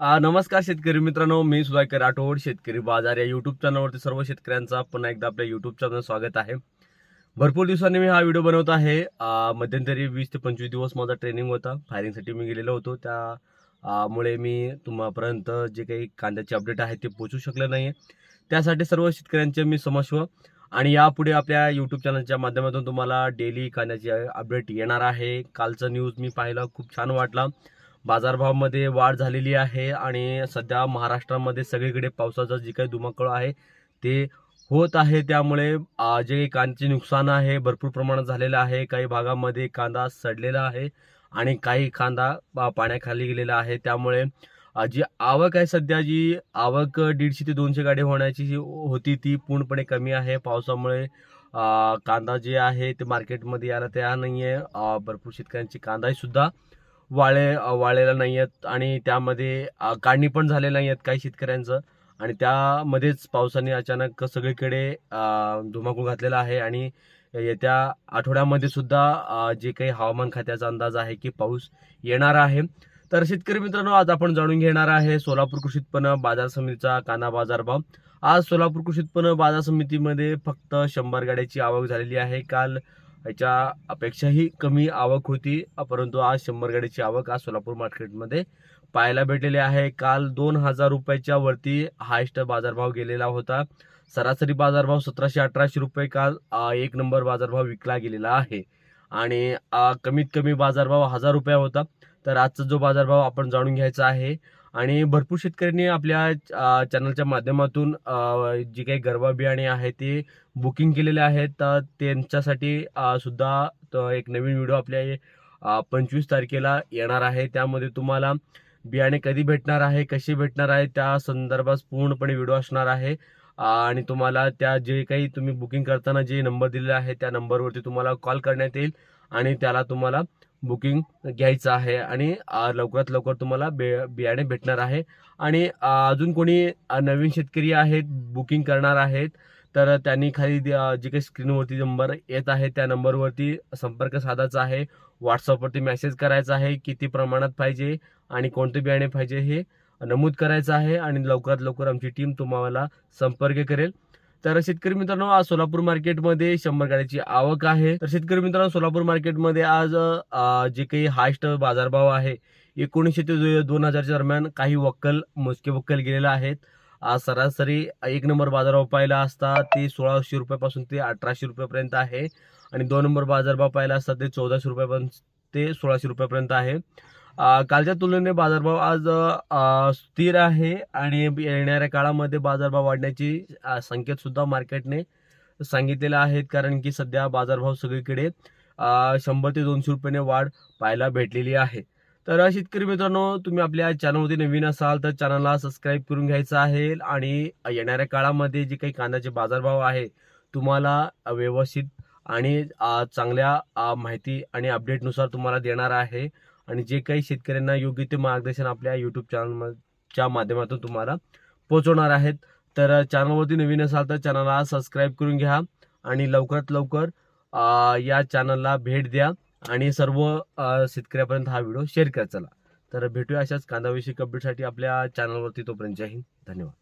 नमस्कार शेतकरी मित्रांनो मी सुधाकर राठोड शेतकरी बाजार या युट्यूब चॅनलवरती सर्व शेतकऱ्यांचा पुन्हा एकदा आपल्या युट्यूब चॅनल स्वागत आहे. भरपूर दिवसांनी मी हा व्हिडिओ बनवत आहे. मध्यंतरी वीस ते पंचवीस दिवस माझा ट्रेनिंग होता. फायरिंगसाठी मी गेलेलो होतो. त्यामुळे मी तुम्हापर्यंत जे काही कांद्याचे अपडेट आहे ते पोचू शकलं नाही त्यासाठी सर्व शेतकऱ्यांचे मी समस्व आणि यापुढे आपल्या यूट्यूब चॅनलच्या माध्यमातून तुम्हाला डेली कांद्याची अपडेट येणार आहे. कालचा न्यूज मी पाहिलं खूप छान वाटला. बाजारभावामध्ये वाढ झालेली आहे आणि सध्या महाराष्ट्रामध्ये सगळीकडे पावसाचा जे काही धुमाकळ आहे ते होत आहे. त्यामुळे जे काही कांद्याचे नुकसान आहे भरपूर प्रमाणात झालेलं आहे. काही भागामध्ये कांदा सडलेला आहे आणि काही कांदा पाण्याखाली गेलेला आहे. त्यामुळे जी आवक आहे सध्या जी आवक दीडशे ते दोनशे गाडी होण्याची जी होती ती पूर्णपणे कमी आहे. पावसामुळे कांदा जे आहे ते मार्केटमध्ये यायला तयार नाही आहे भरपूर शेतकऱ्यांची कांदाही सुद्धा वाळे वाळलेला नाही आहेत आणि त्यामध्ये काढणी पण झालेल्या नाही आहेत काही शेतकऱ्यांचं. आणि त्यामध्येच पावसाने अचानक सगळीकडे धुमाकूळ घातलेला आहे आणि येत्या आठवड्यामध्ये सुद्धा जे काही हवामान खात्याचा अंदाज आहे की पाऊस येणार आहे. तर शेतकरी मित्रांनो आज आपण जाणून घेणार आहे सोलापूर कृषी उत्पन्न बाजार समितीचा काना बाजार भाव. आज सोलापूर कृषी उत्पन्न बाजार समितीमध्ये फक्त शंभर गाड्याची आवक झालेली आहे. काल याच्या अपेक्षाही कमी आवक होती. परंतु आज शंभर गाडीची आवक आज सोलापूर मार्केटमध्ये पाहायला भेटलेली आहे. काल दोन हजार रुपयाच्या वरती हायस्ट बाजारभाव गेलेला होता. सरासरी बाजारभाव सतराशे अठराशे रुपये काल एक नंबर बाजारभाव विकला गेलेला आहे. आणि कमीत कमी बाजारभाव हजार रुपया होता. तर आजचा जो बाजारभाव आपण जाणून घ्यायचा आहे आणि भरपूर शेतकऱ्यांनी आपल्या चॅनलच्या माध्यमातून जे काही गरबा बियाणे आहे ते बुकिंग केलेले आहेत. तर त्यांच्यासाठी सुद्धा एक नवीन व्हिडिओ आपल्या पंचवीस तारखेला येणार आहे. त्यामध्ये तुम्हाला बियाणे कधी भेटणार आहे कशी भेटणार आहे त्या संदर्भात पूर्णपणे व्हिडिओ असणार आहे. आणि तुम्हाला त्या जे काही तुम्ही बुकिंग करताना जे नंबर दिलेला आहे त्या नंबरवरती तुम्हाला कॉल करण्यात येईल. आणि त्याला तुम्हाला बुकिंग घ्यायचं आहे आणि लवकरात लवकर तुम्हाला बे बियाणे भेटणार आहे. आणि अजून कोणी नवीन शेतकरी आहेत बुकिंग करणार आहेत तर त्यांनी खाली जे काही स्क्रीनवरती नंबर येत आहे त्या नंबरवरती संपर्क साधायचा आहे. व्हॉट्सअपवरती मेसेज करायचा आहे किती प्रमाणात पाहिजे आणि कोणते बियाणे पाहिजे हे नमूद करायचं आहे आणि लवकरात लवकर आमची टीम तुम्हाला संपर्क करेल. तर शेतकरी मित्रांनो आज सोलापूर मार्केटमध्ये शंभर गाड्याची आवक आहे. तर शेतकरी मित्रांनो सोलापूर मार्केटमध्ये आज जे काही हायस्ट बाजारभाव आहे एकोणीसशे ते दोन हजारच्या दरम्यान काही वक्कल मोजके वक्कल गेलेले आहेत. आज सरासरी एक नंबर बाजारभाव पाहिला असता ते सोळाशे रुपयापासून ते अठराशे रुपयापर्यंत आहे. आणि दोन नंबर बाजारभाव पाहिला असता ते चौदाशे रुपयापर्यंत ते सोळाशे रुपयापर्यंत आहे. कालच्या तुलनेने बाजारभाव आज स्थिर आहे आणि येणाऱ्या काळामध्ये बाजारभाव वाढण्याची संकेतसुद्धा संकेत सुद्धा मार्केटने सांगितलेले आहेत. कारण की सध्या बाजारभाव सगळीकडे शंभर ते दोनशे रुपयाने वाढ पाहायला भेटलेली आहे. तर शेतकरी मित्रांनो तुम्ही आपल्या चॅनलमध्ये नवीन असाल तर चॅनलला सबस्क्राईब करून घ्यायचं आहे आणि येणाऱ्या काळामध्ये जे काही कांद्याचे बाजारभाव आहे तुम्हाला व्यवस्थित आणि चांगल्या माहिती आणि अपडेटनुसार तुम्हाला देणार आहे. आणि जे काही शेतकऱ्यांना योग्य ते मार्गदर्शन आपल्या यूट्यूब चॅनलच्या माध्यमातून तुम्हाला पोहोचवणार आहेत. तर चॅनलवरती नवीन असाल तर चॅनलला सबस्क्राईब करून घ्या आणि लवकरात लवकर या चॅनलला भेट द्या आणि सर्व शेतकऱ्यापर्यंत हा व्हिडिओ शेअर करत चला. तर भेटूया अशाच कांदाविषयी अपडेटसाठी आपल्या चॅनलवरती तोपर्यंत जय हिंद. धन्यवाद.